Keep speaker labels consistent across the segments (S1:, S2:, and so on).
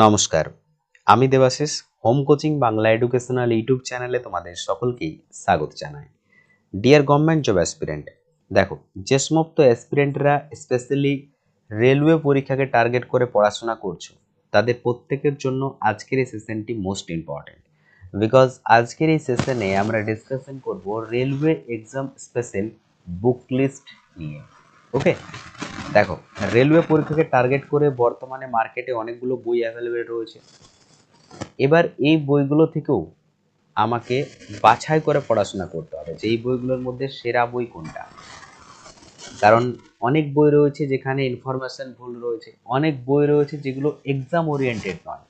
S1: নমস্কার। আমি Debashis home coaching Bangla educational YouTube চ্যানেলে তোমাদের সকলকেই স্বাগত জানাই। ডিয়ার গভর্নমেন্ট জব অ্যাসপিরেন্ট দেখো যে সমস্ত অ্যাসপিরেন্টরা স্পেশালি রেলওয়ে পরীক্ষাকে টার্গেট করে পড়াশোনা করছ, তাদের প্রত্যেকের জন্য আজকের এই সেশনটি মোস্ট ইম্পর্ট্যান্ট বিকজ আজকের এই সেশনে আমরা ডিসকাশন করব railway exam special book list নিয়ে। ওকে দেখো রেলওয়ে পরীক্ষাকে টার্গেট করে বর্তমানে মার্কেটে অনেকগুলো বই অ্যাভেলেবেল রয়েছে। এবার এই বইগুলো থেকেও আমাকে বাছাই করে পড়াশোনা করতে হবে যে এই বইগুলোর মধ্যে সেরা বই কোনটা। কারণ অনেক বই রয়েছে যেখানে ইনফরমেশন ভুল রয়েছে। অনেক বই রয়েছে যেগুলো এক্সাম ওরিয়েন্টেড নয়।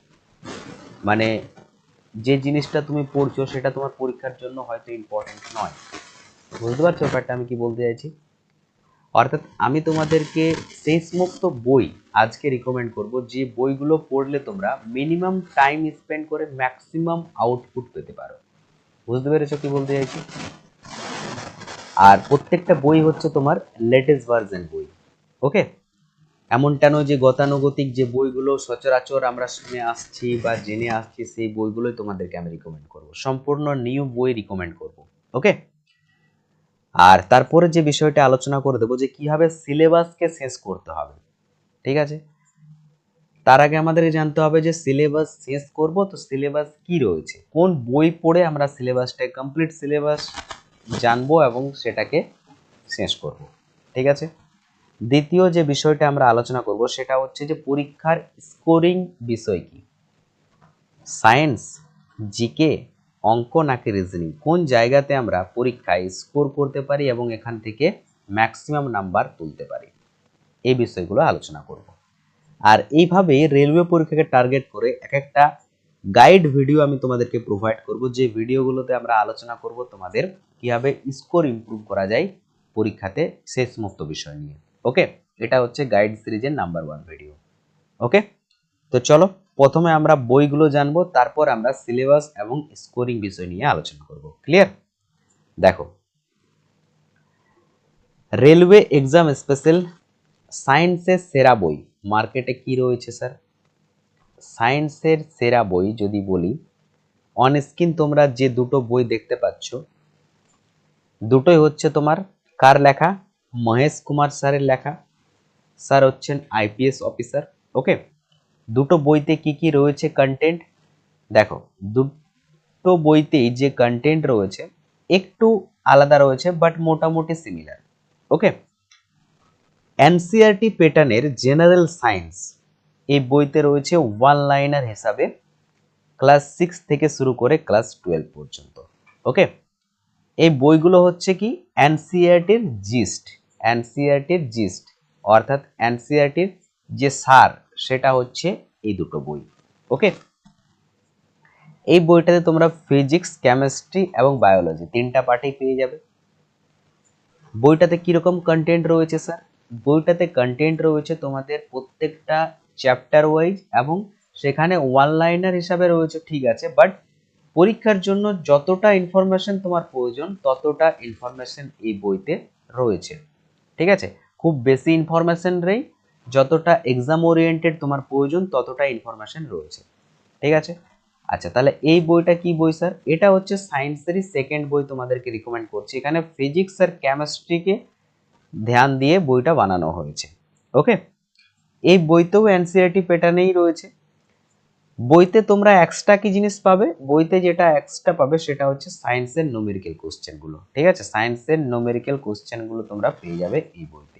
S1: মানে যে জিনিসটা তুমি পড়ছো সেটা তোমার পরীক্ষার জন্য হয়তো ইম্পর্টেন্ট নয়। বুঝতে পারছ ব্যাপারটা আমি কি বলতে চাইছি? অর্থাৎ আমি তোমাদেরকে সমস্ত বই আজকে রিকমেন্ড করব, যে বইগুলো পড়লে তোমরা মিনিমাম টাইম স্পেন্ড করে ম্যাক্সিমাম আউটপুট পেতে পারো। বুঝতে পেরেছ কি বলতে চাইছি? আর প্রত্যেকটা বই হচ্ছে তোমার লেটেস্ট ভার্জন বই ওকে এমনটা নয় যে গতানুগতিক যে বইগুলো সচরাচর আমরা শুনে আসছি বা জেনে আসছি, সেই বইগুলোই তোমাদেরকে আমি রিকমেন্ড করব। সম্পূর্ণ নিউ বই রিকমেন্ড করব ওকে আর তারপরে যে বিষয়টা আলোচনা করে দেবো যে কীভাবে সিলেবাসকে শেষ করতে হবে, ঠিক আছে? তার আগে আমাদের জানতে হবে যে সিলেবাস শেষ করব তো সিলেবাস কি রয়েছে? কোন বই পড়ে আমরা সিলেবাসটা, কমপ্লিট সিলেবাস জানব এবং সেটাকে শেষ করব, ঠিক আছে? দ্বিতীয় যে বিষয়টা আমরা আলোচনা করব সেটা হচ্ছে যে পরীক্ষার স্কোরিং বিষয় কি? সায়েন্স জিকে অঙ্ক নাকি রিজনিং কোন জায়গাতে আমরা পরীক্ষায় স্কোর করতে পারি এবং এখান থেকে ম্যাক্সিমাম নাম্বার তুলতে পারি? এই বিষয়গুলো আলোচনা করব। আর এইভাবে রেলওয়ে পরীক্ষাকে টার্গেট করে এক একটা গাইড ভিডিও আমি তোমাদেরকে প্রোভাইড করব। যে ভিডিওগুলোতে আমরা আলোচনা করব তোমাদের কীভাবে স্কোর ইমপ্রুভ করা যায় পরীক্ষাতে সেই সমস্ত বিষয় নিয়ে। ওকে এটা হচ্ছে গাইড সিরিজের নাম্বার ওয়ান ভিডিও ওকে তো চলো প্রথমে আমরা বইগুলো জানব, তারপর আমরা সিলেবাস এবং স্কোরিং বিষয় নিয়ে আলোচনা করব। ক্লিয়ার দেখো। রেলওয়ে এক্সাম স্পেশাল সায়েন্সের সেরা বই। মার্কেটে কি রয়েছে স্যার সায়েন্সের সেরা বই যদি বলি অন স্ক্রিন তোমরা যে দুটো বই দেখতে পাচ্ছ, দুটোই হচ্ছে তোমার কার লেখা? মহেশ কুমার স্যারের লেখা। স্যার হচ্ছেন আইপিএস অফিসার ওকে দুটো বইতে কি কি রয়েছে কন্টেন্ট দেখো, দুটো বইতেই যে কন্টেন্ট রয়েছে, একটু আলাদা রয়েছে বাট মোটামুটি সিমিলার ওকে এনসিআরটি প্যাটার্নের জেনারেল সায়েন্স এই বইতে রয়েছে ওয়ান লাইনার হিসাবে ক্লাস সিক্স থেকে শুরু করে ক্লাস টুয়েলভ পর্যন্ত ওকে এই বইগুলো হচ্ছে কি? এনসিআরটির জিস্ট এনসিআরটির জিস্ট অর্থাৎ এনসিআরটির যে সার সেটা হচ্ছে এই দুটো বই ওকে এই বইটাতে তোমরা ফিজিক্স কেমিস্ট্রি এবং বায়োলজি তিনটা পার্টেই পেয়ে যাবে। বইটাতে কীরকম কন্টেন্ট রয়েছে স্যার বইটাতে কন্টেন্ট রয়েছে তোমাদের প্রত্যেকটা চ্যাপ্টার ওয়াইজ এবং সেখানে ওয়ান লাইনার হিসাবে রয়েছে, ঠিক আছে? বাট পরীক্ষার জন্য যতটা ইনফরমেশন তোমার প্রয়োজন, ততটা ইনফরমেশন এই বইতে রয়েছে, ঠিক আছে? খুব বেশি ইনফরমেশন নেই। যতটা এক্সাম ওরিয়েন্টেড তোমার প্রয়োজন, ততটা ইনফরমেশন রয়েছে। ঠিক আছে? আচ্ছা তাহলে এই বইটা কি বই স্যার এটা হচ্ছে সায়েন্সেরই সেকেন্ড বই তোমাদেরকে রিকমেন্ড করছি। এখানে ফিজিক্স আর কেমিস্ট্রিকে ধ্যান দিয়ে বইটা বানানো হয়েছে। ওকে এই বইতেও এনসিআরটি প্যাটার্নেই রয়েছে। বইতে তোমরা এক্সট্রা কি জিনিস পাবে? বইতে যেটা এক্সট্রা পাবে সেটা হচ্ছে সায়েন্সের নোমেরিক্যাল কোশ্চেনগুলো ঠিক আছে? সায়েন্সের নোমেরিক্যাল কোশ্চেনগুলো তোমরা পেয়ে যাবে এই বইতে।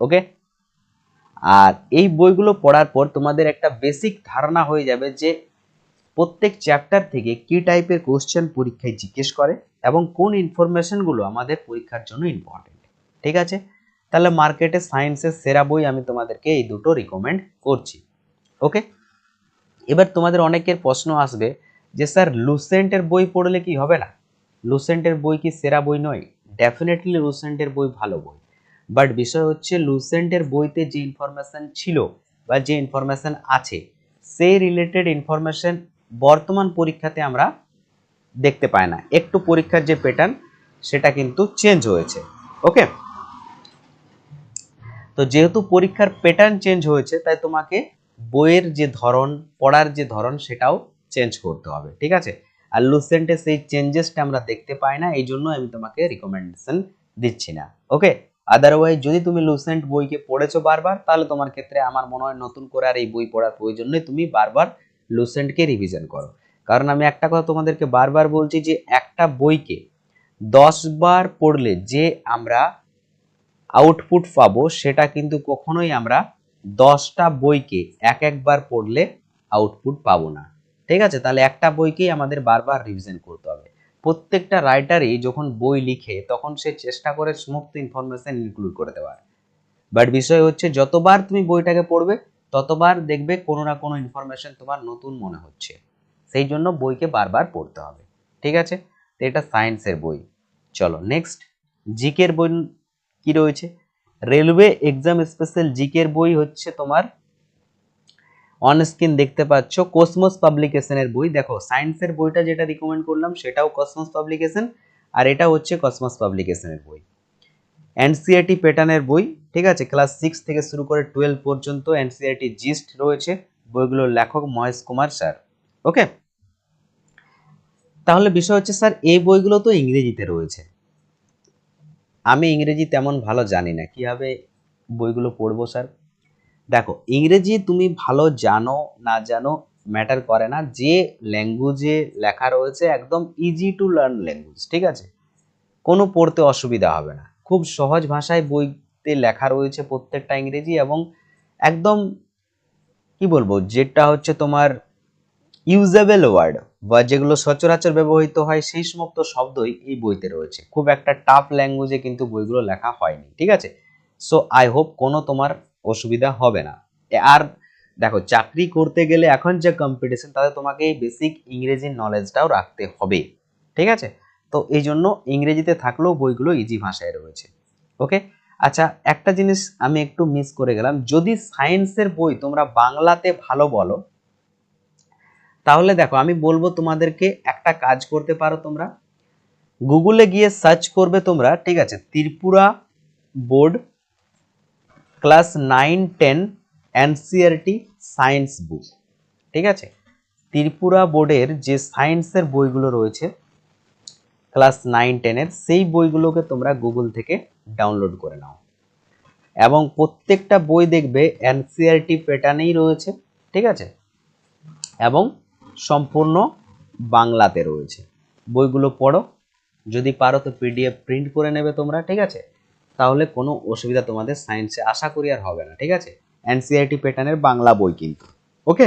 S1: ওকে আর এই বইগুলো পড়ার পর তোমাদের একটা বেসিক ধারণা হয়ে যাবে যে প্রত্যেক চ্যাপ্টার থেকে কি টাইপের কোশ্চেন পরীক্ষায় জিজ্ঞেস করে এবং কোন ইনফরমেশনগুলো আমাদের পরীক্ষার জন্য ইম্পর্টেন্ট ঠিক আছে? তাহলে মার্কেটে সায়েন্সের সেরা বই আমি তোমাদেরকে এই দুটো রিকমেন্ড করছি। ওকে এবার তোমাদের অনেকের প্রশ্ন আসবে যে, স্যার লুসেন্টের বই পড়লে কি হবে না? লুসেন্টের বই কি সেরা বই নয়? ডেফিনেটলি লুসেন্টের বই ভালো বই। বাট বিষয় হচ্ছে লুসেন্টের বইতে যে ইনফরমেশন ছিল বা যে ইনফরমেশন আছে, সেই রিলেটেড ইনফরমেশন বর্তমান পরীক্ষাতে আমরা দেখতে পাই না। একটু পরীক্ষার যে প্যাটার্ন সেটা কিন্তু চেঞ্জ হয়েছে। ওকে তো যেহেতু পরীক্ষার প্যাটার্ন চেঞ্জ হয়েছে, তাই তোমাকে বইয়ের যে ধরন, পড়ার যে ধরন, সেটাও চেঞ্জ করতে হবে। ঠিক আছে? আর লুসেন্টে সেই চেঞ্জেসটা আমরা দেখতে পাই না এই জন্য আমি তোমাকে রিকমেন্ডেশন দিচ্ছি না। ওকে আদারওয়াইজ যদি তুমি লুসেন্ট বইকে পড়েছো বারবার, তাহলে তোমার ক্ষেত্রে আমার মনে হয় নতুন করে আর এই বই পড়ার প্রয়োজন নেই। তুমি বারবার লুসেন্টকে রিভিশন করো। কারণ আমি একটা কথা তোমাদেরকে বারবার বলছি যে, একটা বইকে দশ বার পড়লে যে আমরা আউটপুট পাবো, সেটা কিন্তু কখনোই আমরা দশটা বইকে এক একবার পড়লে আউটপুট পাবো না। ঠিক আছে? তাহলে একটা বইকেই আমাদের বারবার রিভিশন করতে হবে। প্রত্যেকটা রাইটারই যখন বই লিখে, তখন সে চেষ্টা করে সমস্ত ইনফরমেশন ইনক্লুড করে দেওয়ার। বাট বিষয় হচ্ছে, যতবার তুমি বইটাকে পড়বে, ততবার দেখবে কোনো না কোনো ইনফরমেশন তোমার নতুন মনে হচ্ছে। সেই জন্য বইকে বারবার পড়তে হবে। ঠিক আছে? তো এটা সায়েন্সের বই। চলো নেক্সট জিকের বই কি রয়েছে? রেলওয়ে এক্সাম স্পেশাল জিকের বই হচ্ছে তোমার অন স্ক্রিন দেখতে পাচ্ছ কোসমস পাবলিকেশনের বই। দেখো সায়েন্সের বইটা যেটা রিকমেন্ড করলাম, সেটাও কসমস পাবলিকেশন আর এটা হচ্ছে কসমস পাবলিকেশনের বই। এনসিআরটি প্যাটার্নের বই, ঠিক আছে? ক্লাস সিক্স থেকে শুরু করে টুয়েলভ পর্যন্ত এনসিআরটি জিস্ট রয়েছে বইগুলোর লেখক মহেশ কুমার স্যার। ওকে তাহলে বিষয় হচ্ছে, স্যার, এই বইগুলো তো ইংরেজিতে রয়েছে। আমি ইংরেজি তেমন ভালো জানি না। কীভাবে বইগুলো পড়ব, স্যার? দেখো, ইংরেজি তুমি ভালো জানো, না জানো ম্যাটার করে না। যে ল্যাঙ্গুয়েজে লেখা রয়েছে, একদম ইজি টু লার্ন ল্যাঙ্গুয়েজ ঠিক আছে? কোনো পড়তে অসুবিধা হবে না। খুব সহজ ভাষায় বইতে লেখা রয়েছে প্রত্যেকটা ইংরেজি এবং একদম, কি বলব, যেটা হচ্ছে তোমার ইউজেবল ওয়ার্ড বা যেগুলো সচরাচর ব্যবহৃত হয়, সেই সমস্ত শব্দই এই বইতে রয়েছে। খুব একটা টাফ ল্যাঙ্গুয়েজে কিন্তু বইগুলো লেখা হয়নি, ঠিক আছে? সো আই হোপ কোনো তোমার অসুবিধা হবে না। আর দেখো, চাকরি করতে গেলে এখন যে কম্পিটিশন তাতে তোমাকে বেসিক ইংরেজি নলেজটাও রাখতে হবে। ঠিক আছে? তো এই জন্য ইংরেজিতে থাকলেও বইগুলো ইজি ভাষায় রয়েছে। ওকে আচ্ছা একটা জিনিস আমি একটু মিস করে গেলাম। যদি সায়েন্সের বই তোমরা বাংলাতে ভালো বলো, তাহলে দেখো, আমি বলব তোমাদেরকে একটা কাজ করতে পারো তোমরা। গুগলে গিয়ে সার্চ করবে তোমরা, ঠিক আছে? Tripura board class nine, ten NCRT science book. ঠিক আছে? ত্রিপুরা বোর্ডের যে সায়েন্সের বইগুলো রয়েছে, ক্লাস নাইন, টেনের, সেই বইগুলোকে তোমরা গুগল থেকে ডাউনলোড করে নাও। এবং প্রত্যেকটা বই দেখবে এনসিআরটি প্যাটার্নেই রয়েছে, ঠিক আছে? এবং সম্পূর্ণ বাংলাতে রয়েছে। বইগুলো পড়ো, যদি পারো তো পিডিএফ প্রিন্ট করে নেবে তোমরা, ঠিক আছে? তাহলে কোনো অসুবিধা তোমাদের সায়েন্সে আশা করি আর হবে না, ঠিক আছে? এনসিআরটি প্যাটার্নের বাংলা বই কিন্তু ওকে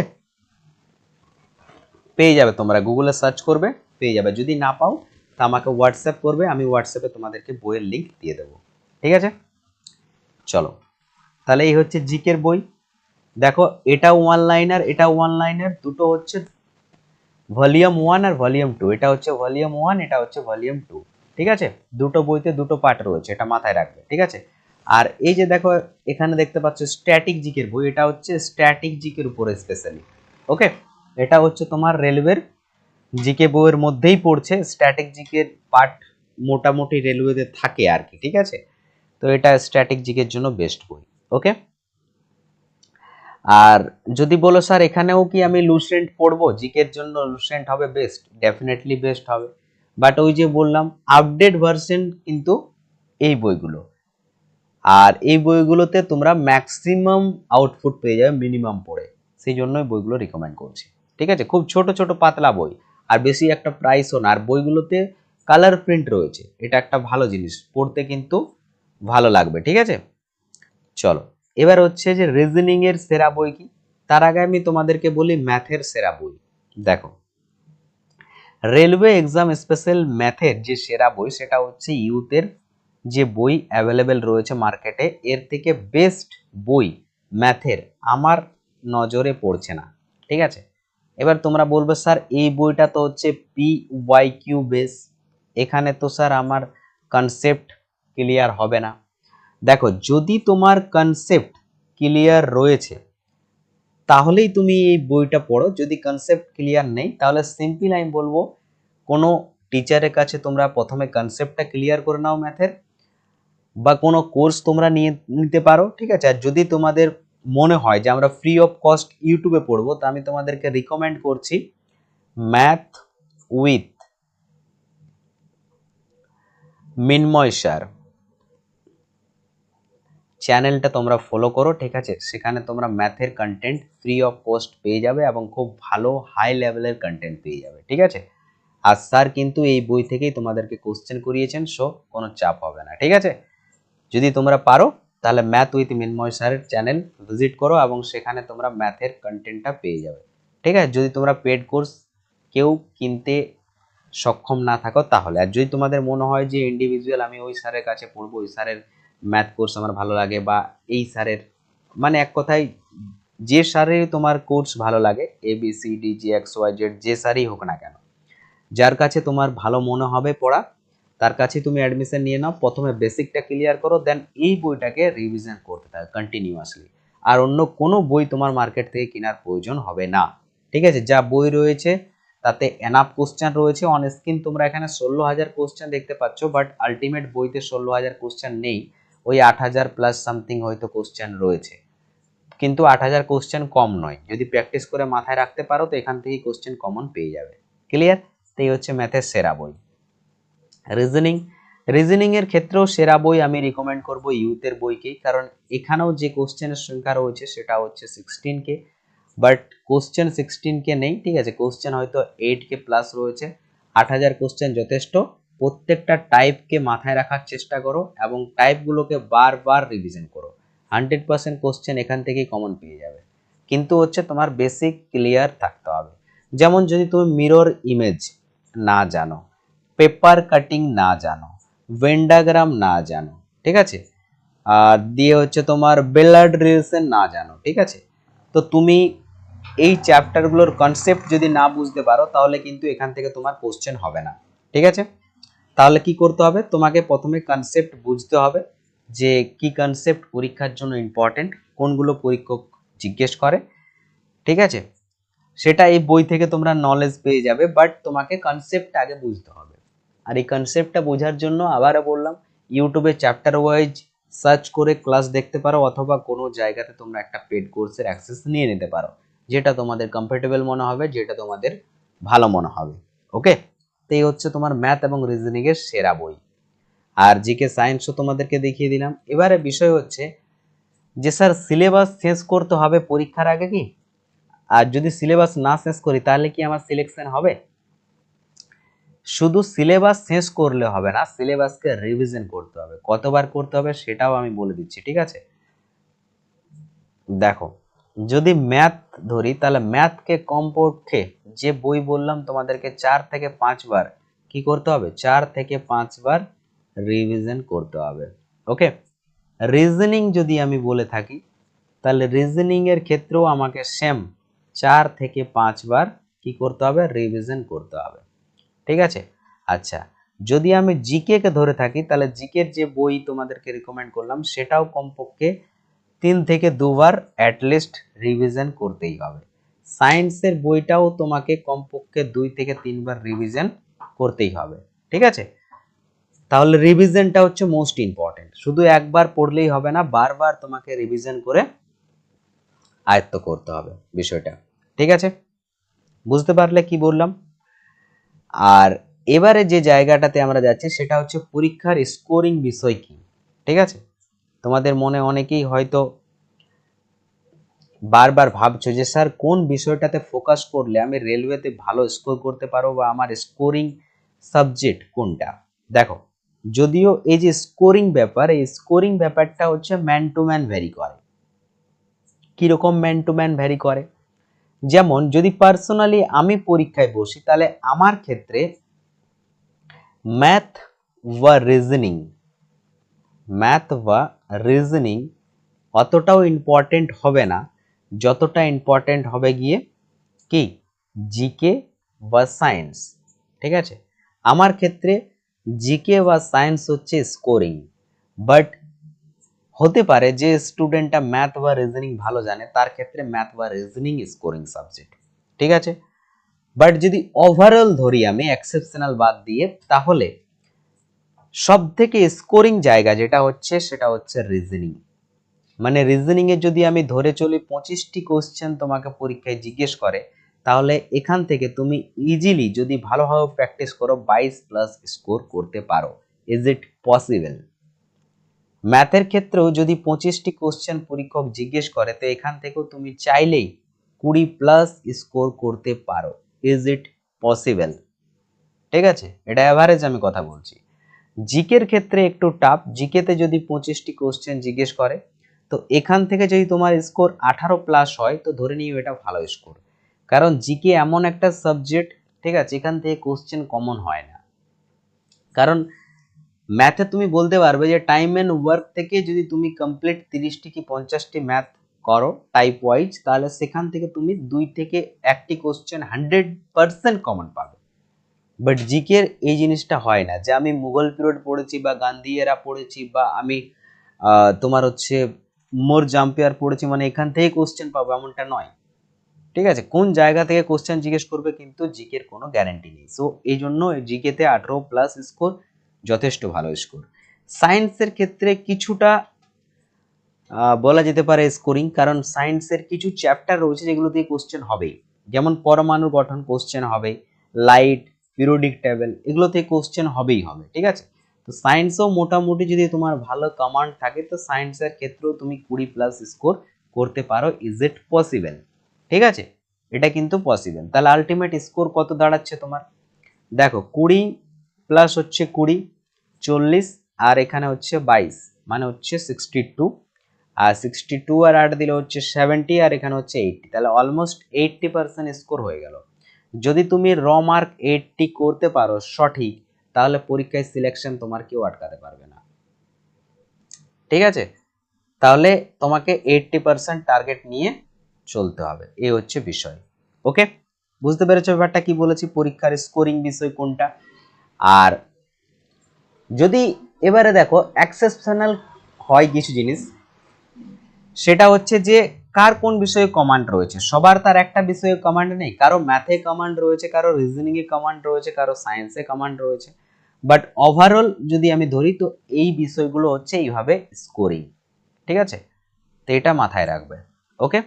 S1: পেয়ে যাবে তোমরা গুগলে সার্চ করবে, পেয়ে যাবে। যদি না পাও, তা আমাকে হোয়াটসঅ্যাপ করবে, আমি হোয়াটসঅ্যাপে তোমাদেরকে বইয়ের লিঙ্ক দিয়ে দেবো, ঠিক আছে? চলো, তাহলে এই হচ্ছে জিকের বই। দেখো, এটা ওয়ান লাইনার এটা ওয়ান লাইনার দুটো হচ্ছে ভলিউম ওয়ান আর ভলিউম টু এটা হচ্ছে ভলিউম ওয়ান এটা হচ্ছে ভলিউম টু ঠিক আছে? দুটো বইতে দুটো পার্ট রয়েছে, এটা মাথায় রাখবে, ঠিক আছে? আর এই যে দেখো, এখানে দেখতে পাচ্ছ স্ট্যাটিক জিকের বই, এটা হচ্ছে স্ট্যাটিক জিকের উপরে স্পেশালি ওকে এটা হচ্ছে তোমার রেলওয়ের জিকে বইয়ের মধ্যেই পড়ছে স্ট্যাটিক জিকের পার্ট মোটামুটি রেলওয়েতে থাকে আর কি, ঠিক আছে? তো এটা স্ট্যাটিক জিকের জন্য বেস্ট বই ওকে আর যদি বলো স্যার এখানেও কি আমি লুসেন্ট পড়ব? জিকের জন্য লুসেন্ট হবে বেস্ট ডেফিনেটলি বেস্ট হবে। বাট ওই যে বললাম আপডেট ভার্সন কিন্তু এই বইগুলো। আর এই বইগুলোতে তোমরা ম্যাক্সিমাম আউটপুট পেয়ে যাবে মিনিমাম পড়ে। সেই জন্যই বইগুলো রিকমেন্ড করছি। ঠিক আছে? খুব ছোট ছোট, পাতলা বই। আর বেশি একটা প্রাইসও না। আর বইগুলোতে কালার প্রিন্ট রয়েছে। এটা একটা ভালো জিনিস। পড়তে কিন্তু ভালো লাগবে। ঠিক আছে? চলো। এবার হচ্ছে যে রিজনিং এর সেরা বই কি? তার আগে আমি তোমাদেরকে বলি ম্যাথের সেরা বই। দেখো। রেলওয়ে এক্সাম স্পেশাল ম্যাথের যে সেরা বই, সেটা হচ্ছে ইউথের যে বই অ্যাভেলেবেল রয়েছে মার্কেটে, এর থেকে বেস্ট বই ম্যাথের আমার নজরে পড়ছে না। ঠিক আছে? এবার তোমরা বলবে, স্যার, এই বইটা তো হচ্ছে পি ওয়াই কিউ বেস এখানে তো, স্যার, আমার কনসেপ্ট ক্লিয়ার হবে না। দেখো, যদি তোমার কনসেপ্ট ক্লিয়ার রয়েছে তাহলেই তুমি এই বইটা পড়ো। যদি কনসেপ্ট ক্লিয়ার নেই, তাহলে সিম্পল আমি বলব, কোনো টিচারের কাছে তোমরা প্রথমে কনসেপ্টটা ক্লিয়ার করে নাও ম্যাথের বা কোনো কোর্স তোমরা নিয়ে নিতে পারো, ঠিক আছে? আর যদি তোমাদের মনে হয় যে আমরা ফ্রি অফ কস্ট ইউটিউবে পড়ব, তা আমি তোমাদেরকে রিকমেন্ড করছি ম্যাথ উইথ মিনময় স্যার। চ্যানেলটা তোমরা ফলো করো, ঠিক আছে? সেখানে তোমরা ম্যাথের কন্টেন্ট ফ্রি অফ কস্ট পেয়ে যাবে এবং খুব ভালো হাই লেভেলের কন্টেন্ট পেয়ে যাবে, ঠিক আছে? আর স্যার কিন্তু এই বই থেকেই তোমাদেরকে কোশ্চেন করিয়েছেন সো কোনো চাপ হবে না, ঠিক আছে? যদি তোমরা পারো, তাহলে ম্যাথ উইথ মিনময় স্যারের চ্যানেল ভিজিট করো এবং সেখানে তোমরা ম্যাথের কন্টেন্টটা পেয়ে যাবে, ঠিক আছে? যদি তোমরা পেড কোর্স কেউ কিনতে সক্ষম না থাকো, তাহলে। আর যদি তোমাদের মনে হয় যে ইন্ডিভিজুয়াল আমি ওই স্যারের কাছে পড়ব, ওই স্যারের ম্যাথ কোর্স আমার ভালো লাগে বা এই স্যারের মানে এক কথায় যে স্যারের তোমার কোর্স ভালো লাগে A B C D G X Y Z যে স্যারই হোক না কেন, যার কাছে তোমার ভালো মনে হবে পড়া, তার কাছে তুমি অ্যাডমিশন নিয়ে নাও, প্রথমে বেসিকটা ক্লিয়ার করো দেন এই বইটাকে রিভিশন করতে থাকো কন্টিনিউয়াসলি আর অন্য কোনো বই তোমার মার্কেট থেকে কেনার প্রয়োজন হবে না, ঠিক আছে? যা বই রয়েছে, তাতে এনাফ কোশ্চেন রয়েছে অন স্ক্রিন তোমরা এখানে ষোলো হাজার কোশ্চেন দেখতে পাচ্ছ বাট আলটিমেট বইতে ষোলো হাজার কোশ্চেন নেই ওই আট হাজার প্লাস সামথিং হয়তো কোশ্চেন রয়েছে। কিন্তু আট হাজার কোশ্চেন কম নয়। যদি প্র্যাকটিস করে মাথায় রাখতে পারো, তো এখান থেকেই কোশ্চেন কমন পেয়ে যাবে। ক্লিয়ার তো এই হচ্ছে ম্যাথের সেরা বই। রিজনিং রিজনিং এর ক্ষেত্রেও সেরা বই আমি রিকমেন্ড করব ইউথের বইকেই। কারণ এখানেও যে কোশ্চেনের সংখ্যা রয়েছে, সেটা হচ্ছে সিক্সটিন কে বাট কোশ্চেন সিক্সটিন কে নেই, ঠিক আছে? কোশ্চেন হয়তো এইট কে প্লাস রয়েছে। আট হাজার কোশ্চেন যথেষ্ট। প্রত্যেকটা টাইপকে মাথায় রাখার চেষ্টা করো এবং টাইপগুলোকে বারবার রিভিশন করো। হান্ড্রেড পার্সেন্ট কোশ্চেন এখান থেকেই কমন পেয়ে যাবে। কিন্তু হচ্ছে তোমার বেসিক ক্লিয়ার থাকতে হবে। যেমন যদি তুমি মিরর ইমেজ না জানো পেপার কাটিং না জানো ভেন্ডাগ্রাম না জানো, ঠিক আছে? আর দিয়ে হচ্ছে তোমার বেলার্ড রিলেশন না জানো, ঠিক আছে? তো তুমি এই চ্যাপ্টারগুলোর কনসেপ্ট যদি না বুঝতে পারো, তাহলে কিন্তু এখান থেকে তোমার কোশ্চেন হবে না, ঠিক আছে? তাহলে কি করতে হবে? তোমাকে প্রথমে কনসেপ্ট বুঝতে হবে যে কি কনসেপ্ট পরীক্ষার জন্য ইম্পর্টেন্ট কোনগুলো পরীক্ষক জিজ্ঞেস করে, ঠিক আছে? সেটা এই বই থেকে তোমরা নলেজ পেয়ে যাবে বাট তোমাকে কনসেপ্ট আগে বুঝতে হবে। আর এই কনসেপ্টটা বোঝার জন্য আবারও বললাম, ইউটিউবে চ্যাপ্টার ওয়াইজ সার্চ করে ক্লাস দেখতে পারো, অথবা কোনো জায়গাতে তোমরা একটা পেড কোর্সের অ্যাক্সেস নিয়ে নিতে পারো, যেটা তোমাদের কমফোর্টেবল মনে হবে, যেটা তোমাদের ভালো মনে হবে ওকে তো হচ্ছে তোমার ম্যাথ এবং রিজনিং এর সেরা বই। আর জিকে সায়েন্সও তোমাদেরকে দেখিয়ে দিলাম। এবারে বিষয় হচ্ছে যে স্যার সিলেবাস শেষ করতে হবে পরীক্ষার আগে কি? আর যদি সিলেবাস না শেষ করি তাহলে কি আমার সিলেকশন হবে? শুধু সিলেবাস শেষ করলে হবে না সিলেবাসকে রিভিশন করতে হবে। কতবার করতে হবে সেটাও আমি বলে দিচ্ছি, ঠিক আছে? দেখো যদি ম্যাথ ধরি, তাহলে ম্যাথকে কমপক্ষে যে বই বললাম তোমাদেরকে চার থেকে পাঁচবার কি করতে হবে? চার থেকে পাঁচবার রিভিশন করতে হবে। ওকে রিজনিং যদি আমি বলে থাকি, তাহলে রিজনিং এর ক্ষেত্রেও আমাকে সেম চার থেকে পাঁচবার কি করতে হবে? রিভিশন করতে হবে। ঠিক আছে? আচ্ছা যদি আমি জিকে কে ধরে থাকি, তাহলে জিকের যে বই তোমাদেরকে রিকমেন্ড করলাম, সেটাও কমপক্ষে তিন থেকে দুবার অ্যাটলিস্ট রিভিশন করতেই হবে। সায়েন্সের বইটাও তোমাকে কমপক্ষে দুই থেকে তিনবার রিভিশন করতেই হবে, ঠিক আছে? তাহলে রিভিশনটা হচ্ছে মোস্ট ইম্পর্টেন্ট শুধু একবার পড়লেই হবে না, বারবার তোমাকে রিভিশন করে আয়ত্ত করতে হবে বিষয়টা, ঠিক আছে? বুঝতে পারলে কি বললাম? আর এবারে যে জায়গাটাতে আমরা যাচ্ছি সেটা হচ্ছে পরীক্ষার স্কোরিং বিষয় কি, ঠিক আছে? তোমাদের মনে অনেকেই হয়তো বারবার ভাবছ যে, স্যার, কোন বিষয়টাতে ফোকাস করলে আমি রেলওয়েতে ভালো স্কোর করতে পারব বা আমার স্কোরিং সাবজেক্ট কোনটা? দেখো, যদিও এই যে স্কোরিং ব্যাপার, এই স্কোরিং ব্যাপারটা হচ্ছে ম্যান টু ম্যান ভ্যারি করে। কীরকম ম্যান টু ম্যান ভ্যারি করে? যেমন, যদি পার্সোনালি আমি পরীক্ষায় বসি, তাহলে আমার ক্ষেত্রে ম্যাথ বা রিজনিং ম্যাথ বা রিজনিং অতটাও ইম্পর্টেন্ট হবে না। যতটা ইম্পর্টেন্ট হবে গিয়ে কি? জিকে বা সায়েন্স ঠিক আছে? আমার ক্ষেত্রে জিকে বা সায়েন্স হচ্ছে স্কোরিং বাট হতে পারে যে স্টুডেন্টটা ম্যাথ বা রিজনিং ভালো জানে, তার ক্ষেত্রে ম্যাথ বা রিজনিং স্কোরিং সাবজেক্ট ঠিক আছে? বাট যদি ওভারঅল ধরি আমি এক্সেপশনাল বাদ দিয়ে, তাহলে সব থেকে স্কোরিং জায়গা যেটা হচ্ছে সেটা হচ্ছে রিজনিং মানে রিজনিং এ যদি আমি ধরে চলি পঁচিশটি কোশ্চেন তোমাকে পরীক্ষায় জিজ্ঞেস করে, তাহলে এখান থেকে তুমি ইজিলি যদি ভালোভাবে প্র্যাকটিস করো বাইশ প্লাস স্কোর করতে পারো। ইজ ইট পসিবল ম্যাথের ক্ষেত্রেও যদি পঁচিশটি কোশ্চেন পরীক্ষক জিজ্ঞেস করে, তো এখান থেকেও তুমি চাইলেই কুড়ি প্লাস স্কোর করতে পারো। ইজ ইট পসিবল ঠিক আছে? এটা অ্যাভারেজ আমি কথা বলছি। জিকের ক্ষেত্রে একটু টাফ জিকেতে যদি পঁচিশটি কোশ্চেন জিজ্ঞেস করে, তো এখান থেকে যদি তোমার স্কোর আঠারো প্লাস হয়, তো ধরে নিও এটা ভালো স্কোর কারণ জিকে এমন একটা সাবজেক্ট ঠিক আছে, এখান থেকে কোশ্চেন কমন হয় না। কারণ ম্যাথে তুমি বলতে পারবে যে টাইম অ্যান্ড ওয়ার্ক থেকে যদি তুমি কমপ্লিট তিরিশটি কি পঞ্চাশটি ম্যাথ করো টাইপ ওয়াইজ তাহলে সেখান থেকে তুমি দুই থেকে একটি কোশ্চেন হান্ড্রেড পার্সেন্ট কমন পাবে। বাট জিকের এই জিনিসটা হয় না। যে আমি মুঘল পিরিয়ড পড়েছি বা গান্ধী এরা পড়েছি বা আমি তোমার হচ্ছে মোর জাম্পিয়ার পড়েছি মানে এখান থেকে কোশ্চেন পাবো, এমনটা নয়। ঠিক আছে? কোন জায়গা থেকে কোশ্চেন জিজ্ঞেস করবে কিন্তু জিকের কোনো গ্যারান্টি নেই। সো এই জন্য জিকেতে আঠেরো প্লাস স্কোর যথেষ্ট ভালো স্কোর সায়েন্সের ক্ষেত্রে কিছুটা বলা যেতে পারে স্কোরিং কারণ সায়েন্সের কিছু চ্যাপ্টার রয়েছে যেগুলো দিয়ে কোশ্চেন হবেই। যেমন পরমাণু গঠন কোশ্চেন হবে লাইট পিরিয়ডিক টেবিল এগুলো থেকে কোশ্চেন হবেই হবে, ঠিক আছে? তো সায়েন্সও মোটামুটি যদি তোমার ভালো কমান্ড থাকে, তো সায়েন্সের ক্ষেত্রেও তুমি কুড়ি প্লাস স্কোর করতে পারো ইজ ইট পসিবল ঠিক আছে? এটা কিন্তু পসিবল তাহলে আলটিমেট স্কোর কত দাঁড়াচ্ছে তোমার? দেখো, কুড়ি প্লাস হচ্ছে কুড়ি, চল্লিশ, আর এখানে হচ্ছে বাইশ মানে হচ্ছে সিক্সটি টু আর সিক্সটি টু আর আট দিলে হচ্ছে সেভেন্টি আর এখানে হচ্ছে এইটটি তাহলে অলমোস্ট এইটটি পার্সেন্ট স্কোর হয়ে গেল। যদি তুমি র মার্ক এইটটি করতে পারো সঠিক, তাহলে পরীক্ষায় সিলেকশন তোমার কেউ আটকাতে পারবে না। ঠিক আছে? তাহলে তোমাকে এইটটি পার্সেন্ট টার্গেট নিয়ে চলতে হবে। এই হচ্ছে বিষয়। ওকে বুঝতে পেরেছ ব্যাপারটা কি বলেছি? পরীক্ষার স্কোরিং বিষয় কোনটা? আর যদি এবারে দেখো এক্সেপশনাল হয় কিছু জিনিস, সেটা হচ্ছে যে কার কোন বিষয়ে কমান্ড রয়েছে? সবার তার একটা বিষয়ে কমান্ড নেই। কারও ম্যাথে কমান্ড রয়েছে, কারও রিজনিং এ কমান্ড রয়েছে, কারও সায়েন্সে কমান্ড রয়েছে। বাট ওভারঅল যদি আমি ধরি তো এই বিষয়গুলো হচ্ছে এইভাবে স্কোরিং ঠিক আছে? তো এটা মাথায় রাখবে। ওকে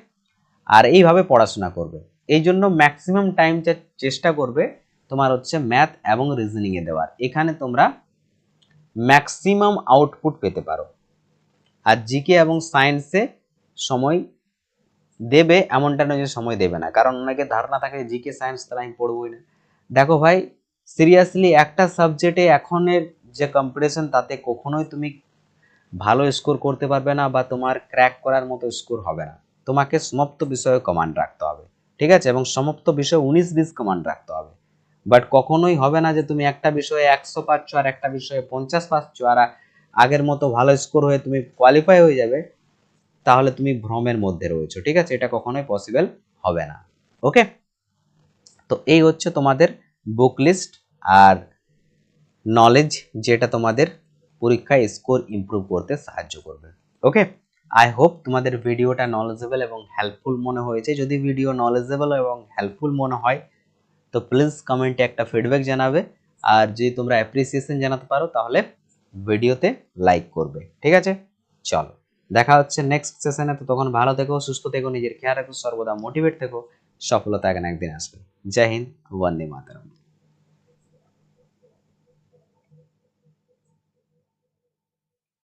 S1: আর এইভাবে পড়াশোনা করবে। এই জন্য ম্যাক্সিমাম টাইম চেষ্টা করবে তোমার হচ্ছে ম্যাথ এবং রিজনিং এ দেওয়ার। এখানে তোমরা ম্যাক্সিমাম আউটপুট পেতে পারো। আর জিকে এবং সায়েন্সে সময় দেবে, এমনটা নয় যে সময় দেবে না। কারণ অনেকে ধারণা থাকে জিকে সায়েন্স তারা আমি পড়বোই না। দেখো ভাই সিরিয়াসলি একটা সাবজেক্টে এখনের যে কম্পিটিশন তাতে কখনোই তুমি ভালো স্কোর করতে পারবে না বা তোমার ক্র্যাক করার মতো স্কোর হবে না। তোমাকে সমাপ্ত বিষয়ে কমান্ড রাখতে হবে, ঠিক আছে? এবং সমাপ্ত বিষয়ে উনিশ বিশ কমান্ড রাখতে হবে। বাট কখনোই হবে না যে তুমি একটা বিষয়ে একশো পাচ্ছ আর একটা বিষয়ে পঞ্চাশ পাচ্ছ আর আগের মতো ভালো স্কোর হয়ে তুমি কোয়ালিফাই হয়ে যাবে। তাহলে তুমি ভ্রমের মধ্যে রয়েছো, ঠিক আছে? এটা কখনোই পসিবল হবে না ওকে তো এই হচ্ছে তোমাদের বুক লিস্ট আর নলেজ যেটা তোমাদের পরীক্ষায় স্কোর ইমপ্রুভ করতে সাহায্য করবে ওকে আই হোপ তোমাদের ভিডিওটা নলেজেবল এবং হেল্পফুল মনে হয়েছে। যদি ভিডিও নলেজেবল এবং হেল্পফুল মনে হয়, তো প্লিজ কমেন্টে একটা ফিডব্যাক জানাবে। আর যদি তোমরা অ্যাপ্রিসিয়েশন জানাতে পারো, তাহলে ভিডিওতে লাইক করবে, ঠিক আছে? চলো। দেখা হচ্ছে নেক্সট সেশনে তো তখন ভালো থেকো, সুস্থ থেকো, নিজের খেয়াল রাখো, সর্বদা মোটিভেট থেকো। সফলতা একদিন আসবে। জয় হিন্দ, বন্দে মাতারম।